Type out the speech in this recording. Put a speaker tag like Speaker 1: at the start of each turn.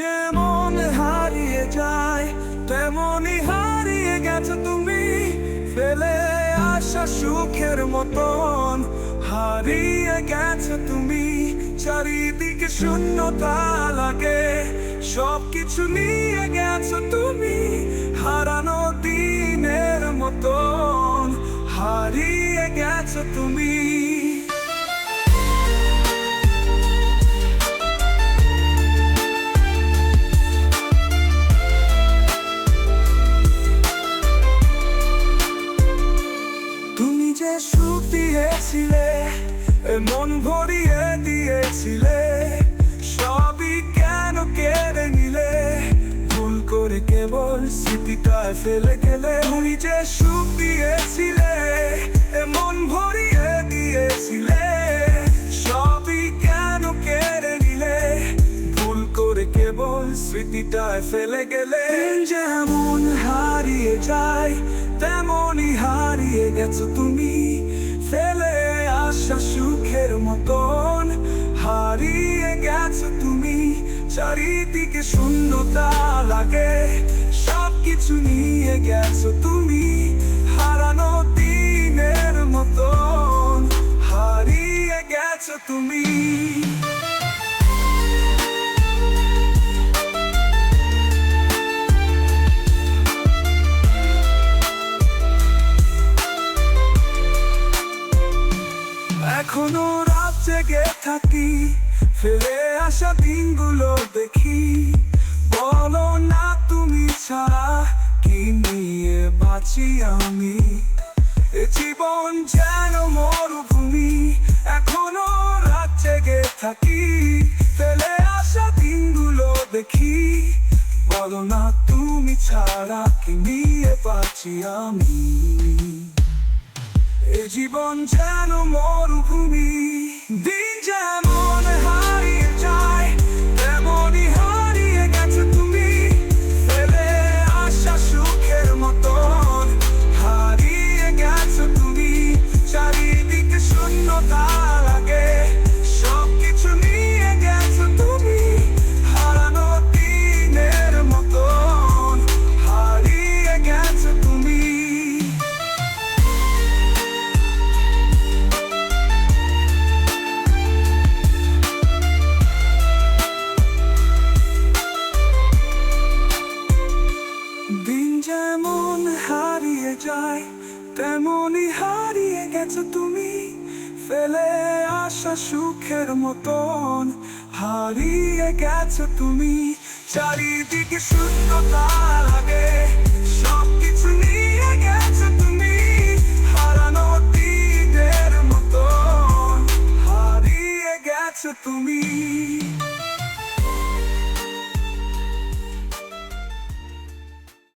Speaker 1: যেমন হারিয়ে যায়, তেমনই হারিয়ে গেছো তুমি। ফেলে আসা সুখের মতন হারিয়ে গেছো তুমি। চারিদিকে শূন্যতা লাগে, সবকিছু নিয়ে গেছো তুমি। হারানো দিনের মতন হারিয়ে গেছো তুমি। মন ভরিয়ে দিয়েছিলে, সবই কেন কেড়ে নিলে? ভুল করে কেবল স্মৃতিটায় ফেলে গেলে। তুমি যে সুখ দিয়েছিলে মন ভরিয়ে দিয়েছিলে, সবই কেন কেড়ে নিলে? ভুল করে কেবল স্মৃতিটায় ফেলে গেলে। যেমন হারিয়ে যায়, তেমনই হারিয়ে গেছো তুমি। আসা সুখের মতন হারিয়ে গেছো তুমি। চারিদিকে শূন্যতা লাগে, সবকিছু নিয়ে গেছো তুমি। হারানো দিনের মতন হারিয়ে গেছো তুমি। এখনও রাত জেগে থাকি, ফেলে আসা দিনগুলো দেখি। বলো না তুমি ছাড়া কি নিয়ে বাঁচি আমি? এ জীবন যেন মরুভূমি, এখনও রাত জেগে থাকি, ফেলে আসা দিনগুলো দেখি। বলো না তুমি ছাড়া কি নিয়ে বাঁচি আমি? জীবন যেন মরুভূমি দিন যেমন তেমনই হারিয়ে গেছো তুমি। ফেলে আসা সুখের মতন হারিয়ে গেছো তুমি। চারিদিকে শূন্যতা লাগে, সবকিছু নিয়ে গেছো তুমি। হারানো দিনের মতন হারিয়ে গেছো তুমি।